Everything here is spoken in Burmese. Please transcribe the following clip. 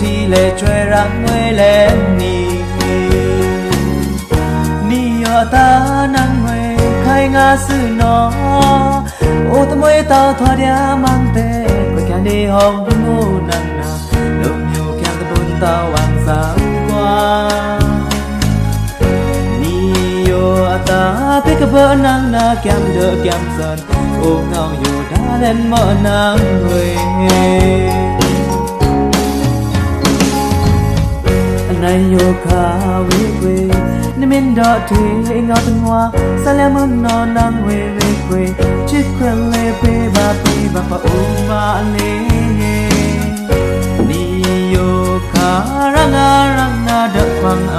တီလေကျွဲရငွေလေနီနီယောတာနန်ငွေခိုင်ငါစုနောအိုတမွေတောက်ထွားရမန်တဲ့ကိုကန်ဒီဟောင်းဘူးမို့နန်နာလုံမျိုးပြန်တဲ့ဘုံတော်ဝမ်းစားကွာနီယောအတာပိကဘနန်းနာကမ်ဒကမ်စန်အိုငောင်ယောဒါ လန်မနန်းဝေအနိုင်ယောခါဝေဝေနမင်ဒတေငေါတငွာဆလမနောနန်းဝေဝေခွေချစ်ခွန်လေပေးပါပေးပါပါအိုမာလေးနီယိုခါရငါရငါဒခွန်